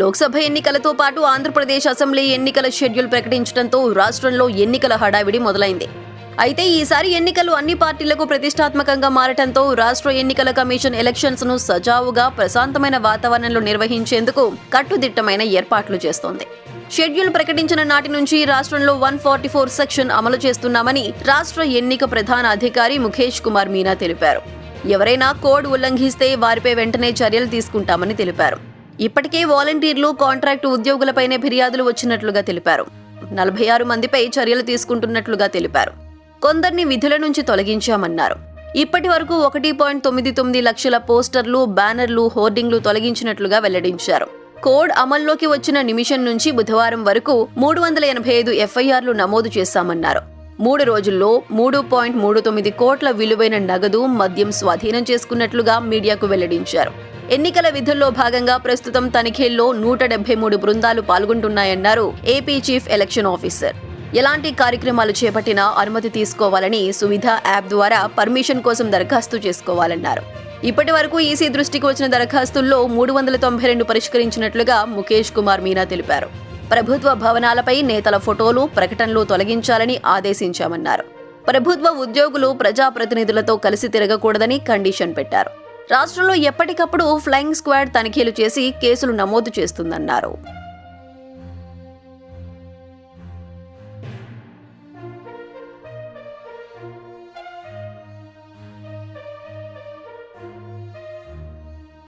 లోక్సభ ఎన్నికలతో పాటు ఆంధ్రప్రదేశ్ అసెంబ్లీ ఎన్నికల షెడ్యూల్ ప్రకటించడంతో రాష్ట్రంలో ఎన్నికల హడావిడి మొదలైంది. అయితే ఈసారి ఎన్నికలు అన్ని పార్టీలకు ప్రతిష్టాత్మకంగా మారటంతో రాష్ట్ర ఎన్నికల కమిషన్ ఎలక్షన్స్ను సజావుగా ప్రశాంతమైన వాతావరణంలో నిర్వహించేందుకు కట్టుదిట్టమైన ఏర్పాట్లు చేస్తోంది. షెడ్యూల్ ప్రకటించిన నాటి నుంచి రాష్ట్రంలో వన్ ఫార్టీ ఫోర్ సెక్షన్ అమలు చేస్తున్నామని రాష్ట్ర ఎన్నిక ప్రధాన అధికారి ముఖేష్ కుమార్ మీనా తెలిపారు. ఎవరైనా కోడ్ ఉల్లంఘిస్తే వారిపై వెంటనే చర్యలు తీసుకుంటామని తెలిపారు. ఇప్పటికే వాలంటీర్లు కాంట్రాక్టు ఉద్యోగులపైనే ఫిర్యాదులు వచ్చినట్లుగా తెలిపారు. నలభై ఆరు మందిపై చర్యలు తీసుకుంటున్నట్లుగా తెలిపారు. కొందరిని విధుల నుంచి తొలగించామన్నారు. ఇప్పటి వరకు ఒకటి పాయింట్ తొమ్మిది తొమ్మిది లక్షల పోస్టర్లు బ్యానర్లు హోర్డింగ్లు తొలగించినట్లుగా వెల్లడించారు. కోడ్ అమల్లోకి వచ్చిన నిమిషం నుంచి బుధవారం వరకు మూడు వందల ఎనభై ఐదు ఎఫ్ఐఆర్లు నమోదు చేశామన్నారు. మూడు రోజుల్లో మూడు పాయింట్ మూడు తొమ్మిది కోట్ల విలువైన నగదు మద్యం స్వాధీనం చేసుకున్నట్లుగా మీడియాకు వెల్లడించారు. ఎన్నికల విధుల్లో భాగంగా ప్రస్తుతం తనిఖీల్లో నూట డెబ్బై మూడు బృందాలు పాల్గొంటున్నాయన్నారు ఏపీ చీఫ్ ఎలక్షన్ ఆఫీసర్ ఎలాంటి కార్యక్రమాలు చేపట్టినా అనుమతి తీసుకోవాలని సువిధ యాప్ ద్వారా పర్మిషన్ కోసం దరఖాస్తు చేసుకోవాలన్నారు. ఇప్పటి వరకు ఈసీ దృష్టికి వచ్చిన దరఖాస్తుల్లో మూడు వందల తొంభై రెండు పరిష్కరించినట్లుగా ముఖేష్ కుమార్ మీనా తెలిపారు. ప్రభుత్వ భవనాలపై నేతల ఫోటోలు ప్రకటనలు తొలగించాలని ఆదేశించామన్నారు. ప్రభుత్వ ఉద్యోగులు ప్రజాప్రతినిధులతో కలిసి తిరగకూడదని కండిషన్ పెట్టారు. రాష్ట్రంలో ఎప్పటికప్పుడు ఫ్లయింగ్ స్క్వాడ్ తనిఖీలు చేసి కేసులు నమోదు చేస్తుందన్నారు.